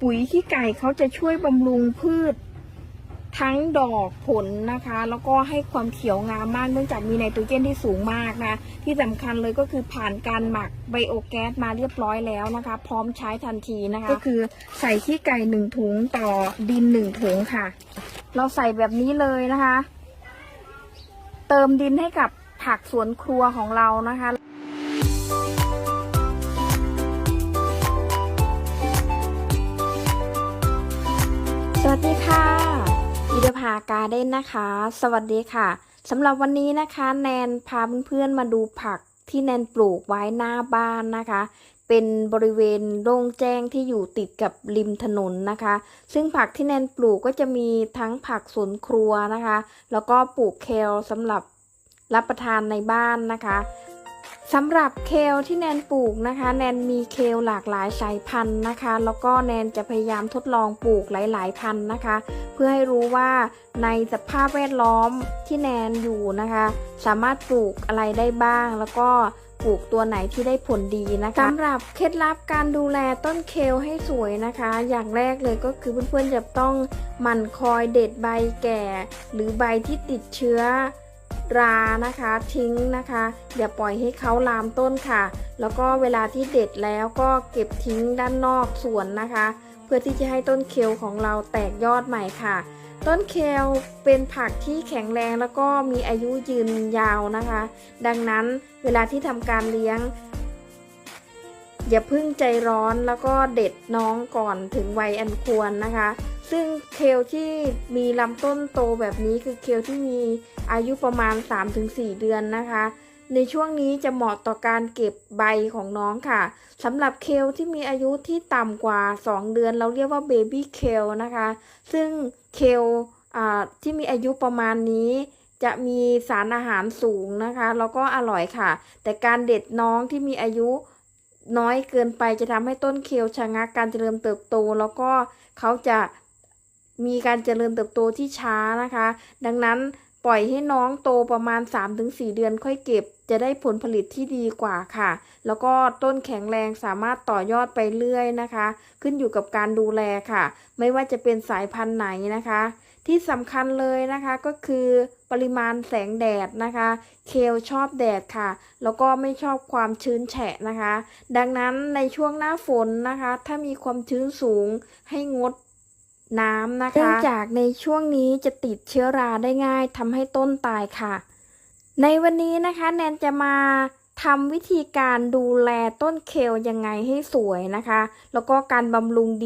ปุ๋ยขี้ไก่เขาจะช่วยบำรุงพืช ทั้งดอกผลนะคะ แล้วก็ให้ความเขียวงามมากเนื่องจากมีไนโตรเจนที่สูงมากนะที่สำคัญเลยก็คือผ่านการหมักไบโอแก๊สมาเรียบร้อยแล้วนะคะ พร้อมใช้ทันทีนะคะ ก็คือใส่ขี้ไก่หนึ่งถุงต่อดินหนึ่งถุงค่ะ เราใส่แบบนี้เลยนะคะ เติมดินให้กับผักสวนครัวของเรานะคะ วัสดีค่ะอิเดภาการ์เด้นนะคะ สวัสดีค่ะสำหรับวันนี้นะคะ แนนพาเพื่อนๆมาดูผักที่แนนปลูกไว้หน้าบ้านนะคะ เป็นบริเวณโล่งแจ้งที่อยู่ติดกับริมถนนนะคะ ซึ่งผักที่แนนปลูกก็จะมีทั้งผักสวนครัวนะคะ แล้วก็ปลูกเคลสำหรับรับประทานในบ้านนะคะ สำหรับเคลที่แนนปลูกนะคะ แนนมีเคลหลากหลายสายพันธุ์นะคะ แล้วก็แนนจะพยายามทดลองปลูกหลาย ๆ พันธุ์นะคะ เพื่อให้รู้ว่าในสภาพแวดล้อมที่แนนอยู่นะคะ สามารถปลูกอะไรได้บ้าง แล้วก็ปลูกตัวไหนที่ได้ผลดีนะคะสำหรับเคล็ดลับการดูแลต้นเคลให้สวยนะคะ อย่างแรกเลยก็คือเพื่อนๆจะต้องหมั่นคอยเด็ดใบแก่ หรือใบที่ติดเชื้อ รานะคะทิ้งนะคะอย่าปล่อยให้เขาลามต้นค่ะ แล้วก็เวลาที่เด็ดแล้วก็เก็บทิ้งด้านนอกสวนนะคะ เพื่อที่จะให้ต้นเคลของเราแตกยอดใหม่ค่ะ ต้นเคลเป็นผักที่แข็งแรงแล้วก็มีอายุยืนยาวนะคะ ดังนั้นเวลาที่ทำการเลี้ยง อย่าพึ่งใจร้อนแล้วก็เด็ดน้องก่อนถึงวัยอันควรนะคะ ซึ่งเคลที่มีลำต้นโตแบบนี้คือเคลที่มีอายุประมาณ 3-4 เดือนนะคะ ในช่วงนี้จะเหมาะต่อการเก็บใบของน้องค่ะสำหรับเคลที่มีอายุที่ต่ำกว่า 2 เดือน เราเรียกว่าเบบี้เคลนะคะ ซึ่งเคลที่มีอายุประมาณนี้จะมีสารอาหารสูงนะคะ แล้วก็อร่อยค่ะ แต่การเด็ดน้องที่มีอายุน้อยเกินไปจะทำให้ต้นเคลชะงักการเจริญเติบโต แล้วก็เขาจะ มีการเจริญเติบโตที่ช้านะคะ ดังนั้นปล่อยให้น้องโตประมาณ 3-4 เดือนค่อยเก็บ จะได้ผลผลิตที่ดีกว่าค่ะ แล้วก็ต้นแข็งแรงสามารถต่อยอดไปเรื่อยนะคะ ขึ้นอยู่กับการดูแลค่ะ ไม่ว่าจะเป็นสายพันธุ์ไหนนะคะ ที่สำคัญเลยนะคะก็คือปริมาณแสงแดดนะคะ เคลชอบแดดค่ะ แล้วก็ไม่ชอบความชื้นแฉะนะคะ ดังนั้นในช่วงหน้าฝนนะคะ ถ้ามีความชื้นสูงให้งด น้ำนะคะเนื่องจากในช่วงนี้จะติดเชื้อราได้ง่ายทำให้ต้นตายค่ะ ในวันนี้นะคะแนนจะมาทำวิธีการดูแลต้นเคลยังไงให้สวยนะคะ แล้วก็การบำรุง